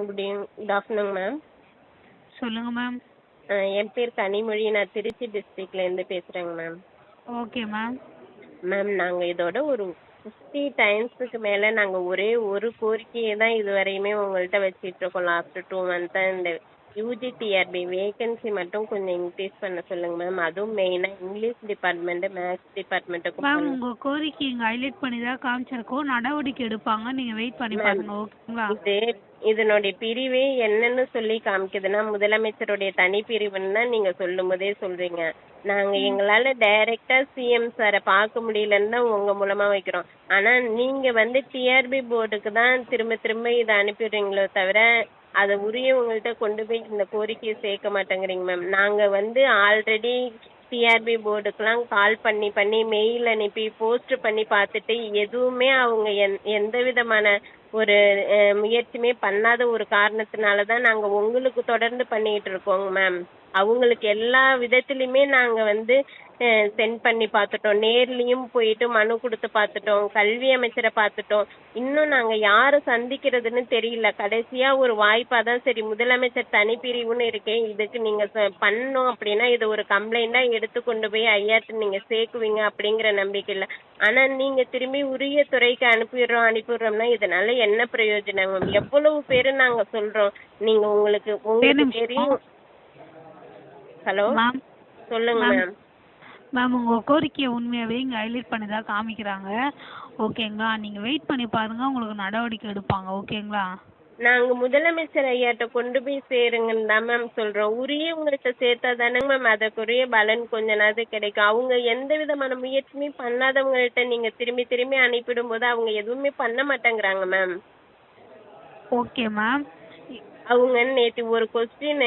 Good good afternoon ma'am சொல்லுங்க ma'am என் பேர் கனிமொழி. நான் திருச்சி டிஸ்ட்ரிக்ட்லேருந்து பேசுகிறேங்க மேம் ஓகே மேம் மேம் நாங்கள் இதோட ஒரு ஃபிஃப்டி டைம்ஸுக்கு மேலே நாங்கள் ஒரே ஒரு கோரிக்கையை தான் இது வரையுமே உங்கள்கிட்ட வச்சிட்டு இருக்கோம் லாஸ்ட் டூ மந்த்தாக இந்த யூஜி டிஆர்பி வேகன்சி மட்டும் கொஞ்சம் இன்க்ரீஸ் பண்ண சொல்லுங்க மேம் அதுவும் மெயினாக இங்கிலீஷ் டிபார்ட்மெண்ட்டு மேக்ஸ் டிபார்ட்மெண்ட்டுக்கும் மேம் உங்க கோரிக்கை இங்க ஹைலைட் பண்ணி தான் காமிச்சிருக்கோம். நடவடிக்கை எடுப்பாங்க நீங்க வெயிட் பண்ணி. பாருங்க ஓகேங்களா? இது இதனுடைய பிரிவே என்னன்னு சொல்லி காமிக்குதுன்னா முதலமைச்சருடைய தனி பிரிவுன்னு நீங்க சொல்லும் போதே சொல்றீங்க. நாங்க எங்களால டைரக்டா சிஎம் சாரை பார்க்க முடியலன்னு தான் உங்க மூலமா வைக்கிறோம். ஆனா நீங்க வந்து டிஆர்பி போர்டுக்கு தான் திரும்ப திரும்ப இதை அனுப்பிடுறீங்களோ தவிர அதை உரியவங்கள்ட்ட கொண்டு போய் இந்த கோரிக்கையை சேர்க்க மாட்டேங்கிறீங்க மேம் நாங்க வந்து ஆல்ரெடி சிஆர்பி போர்டுக்கெல்லாம் கால் பண்ணி பண்ணி மெயில் அனுப்பி போஸ்ட் பண்ணி பார்த்துட்டு எதுவுமே அவங்க எந் எந்த விதமான ஒரு முயற்சியுமே பண்ணாத ஒரு காரணத்தினால தான் நாங்கள் உங்களுக்கு தொடர்ந்து பண்ணிட்டு இருக்கோங்க மேம் அவங்களுக்கு எல்லா விதத்துலையுமே நாங்கள் வந்து சென்ட் பண்ணி பார்த்துட்டோம் நேர்லேயும் போயிட்டு மனு கொடுத்து பார்த்துட்டோம் கல்வி அமைச்சரை பார்த்துட்டோம் இன்னும் நாங்கள் யாரை சந்திக்கிறதுன்னு தெரியல. கடைசியாக ஒரு வாய்ப்பாக தான் சரி முதலமைச்சர் தனிப்பிரிவுன்னு இருக்கேன். இதுக்கு நீங்கள் பண்ணோம் அப்படின்னா இது ஒரு கம்ப்ளைண்ட்டாக எடுத்து கொண்டு போய் ஐயாட்டு நீங்கள் சேர்க்குவீங்க அப்படிங்கிற நம்பிக்கை இல்லை. ஆனால் நீங்கள் திரும்பி உரிய துறைக்கு அனுப்பிடுறோம் அனுப்பிடுறோம்னா இதனால என்ன பிரயோஜனம் எவ்வளவு பேர் நாங்கள் சொல்கிறோம் நீங்கள் உங்களுக்கு உங்களுக்கு. தெரியும். ஹலோ? மேம் சொல்லுங்க. மேம். மேம். உங்க கோரிக்கையை உண்மையாவே இங்க ஹைலைட் பண்ணி தான் காமிக்கிறாங்க. ஓகேங்களா? நீங்க வெயிட் பண்ணி பாருங்க உங்களுக்கு நடவடிக்கை எடுப்பாங்க. ஓகேங்களா? நாங்க முதலமைச்சர் ஐயாட்ட கொண்டு போய் சேருங்கன்னு தான் மேம் சொல்றோம். உரியவங்கள்ட்ட சேர்த்தா தானங்க மேம் அதற்குரிய பலன் கொஞ்ச நாள் கிடைக்கும். அவங்க எந்த விதமான முயற்சியுமே பண்ணாதவங்கள்ட்ட நீங்க திரும்பி திரும்பி அனுப்பிடும் போது அவங்க எதுவுமே பண்ண மாட்டேங்கிறாங்க மேம். Okay ma'am. அவங்க நேற்று ஒரு கொஸ்டின்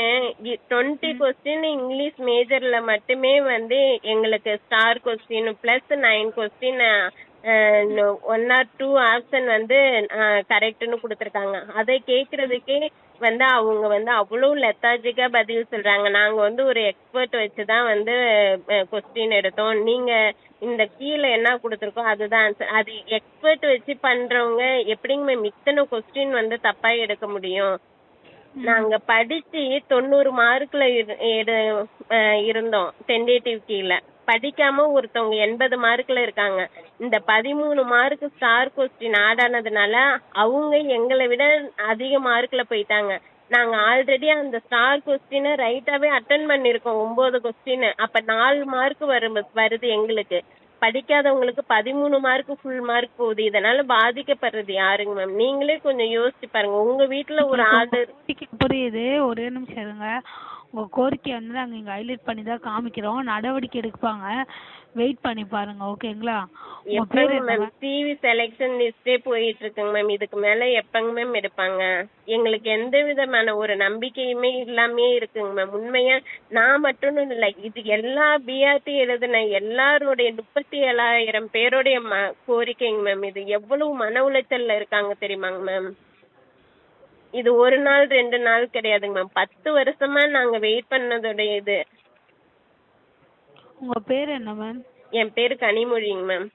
டுவெண்ட்டி கொஸ்டின் இங்கிலீஷ் மேஜர்ல மட்டுமே வந்து எங்களுக்கு star question plus nine question one or two option வந்து கரெக்ட்னு கொடுத்துருக்காங்க. அதை கேட்கறதுக்கே வந்து அவங்க வந்து அவ்வளோ லெத்தாஜிக்கா பதில் சொல்றாங்க. நாங்க வந்து ஒரு எக்ஸ்பர்ட் வச்சு தான் வந்து கொஸ்டின் எடுத்தோம். நீங்க இந்த கீழே என்ன கொடுத்துருக்கோம் அதுதான் answer. அது எக்ஸ்பர்ட் வச்சு பண்றவங்க எப்படிங்க மேம் இத்தனை கொஸ்டின் வந்து தப்பா எடுக்க முடியும்? நாங்க படிச்சு தொண்ணூறு மார்க்ல இருந்தோம் டென்டேட்டிவ் கீழ. படிக்காம ஒருத்தவங்க எண்பது மார்க்ல இருக்காங்க. இந்த பதிமூணு மார்க் ஸ்டார் கொஸ்டின் ஆடானதுனால அவங்க எங்களை விட அதிக மார்க்ல போயிட்டாங்க. நாங்க ஆல்ரெடி அந்த ஸ்டார் கொஸ்டினை ரைட்டாவே அட்டன் பண்ணிருக்கோம் ஒன்பது கொஸ்டின் அப்ப நாலு மார்க் வரும் வருது எங்களுக்கு. படிக்காதவங்களுக்கு பதிமூணு மார்க் ஃபுல் மார்க் போகுது. இதனால பாதிக்கப்படுறது யாருங்க மேம் நீங்களே கொஞ்சம் யோசிச்சு பாருங்க. உங்க வீட்ல ஒரு ஆள் புரியுது. ஒரே நிமிஷம் இருங்க. உங்க கோரிக்கை வந்து நாங்க இங்க ஹைலைட் பண்ணி தான் காமிக்கிறோம். நடவடிக்கை எடுப்பாங்க. வெயிட் பண்ணி பாருங்க ஓகேங்களா பேர் எப்பங்க மேம் மேம் டிவி செலெக்ஷன் லிஸ்டே போயிட்டு இருக்குங்க மேம் இதுக்கு மேல எப்பங்க மேம் எடுப்பாங்க? எங்களுக்கு எந்த விதமான ஒரு நம்பிக்கையுமே இல்லாமே இருக்குங்க மேம் உண்மையா நான் மட்டும் இல்ல. இது எல்லா பிஆர்டி எழுதின எல்லாருடைய முப்பத்தி ஏழாயிரம் பேருடைய ம கோரிக்கைங்க மேம் இது எவ்வளவு மன உளைச்சல்ல இருக்காங்க தெரியுமாங்க மேம் இது ஒரு நாள் ரெண்டு நாள் கிடையாதுங்க மேம் பத்து வருஷமா நாங்க வெயிட் பண்ணதோடைய இது. உங்க பேர் என்ன மேம் என் பேரு கனிமொழிங்க மேம்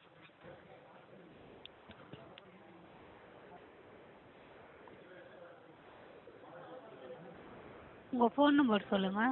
உங்க ஃபோன் நம்பர் சொல்லுங்க.